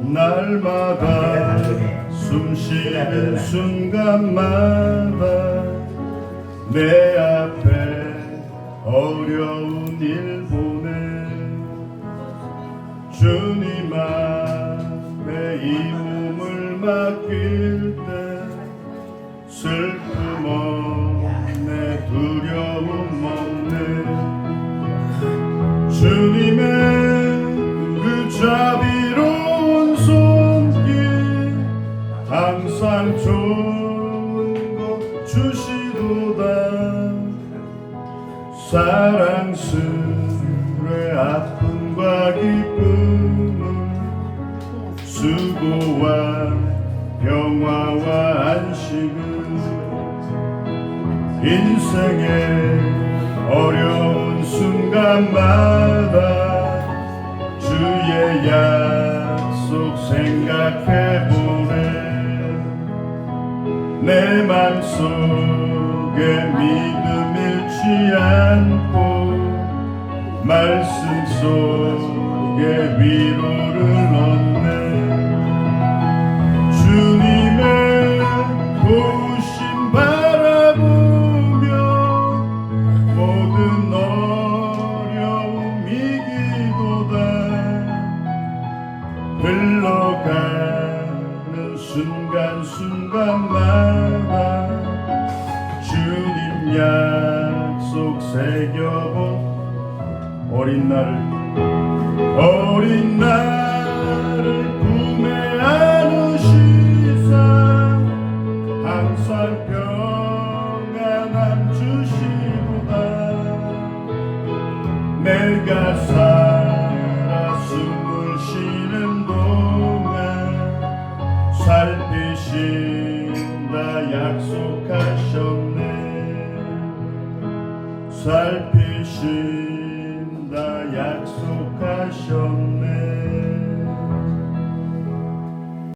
날마다 숨 쉬는 순간마다 내 앞에 어려운 일 보내. 주님 앞에 이 몸을 맡길 때 슬픔 없 좋은 것 주시도다. 사랑스레 아픔과 기쁨을 수고와 평화와 안식을 인생의 어려운 순간마다 주의 약속 생각해 보네 내 맘속에 믿음 잃지 않고 말씀 속에 위로를 얻네. 주님의 도우심 바라보며 모든 어려움 이기도다 흘러가는 순간순간마다 주님 약속 새겨본 어린 나를 어린 나를 품에 안으시사 항상 평안함 주시도다. 내가 살 살피신다 약속하셨네. 살피신다 약속하셨네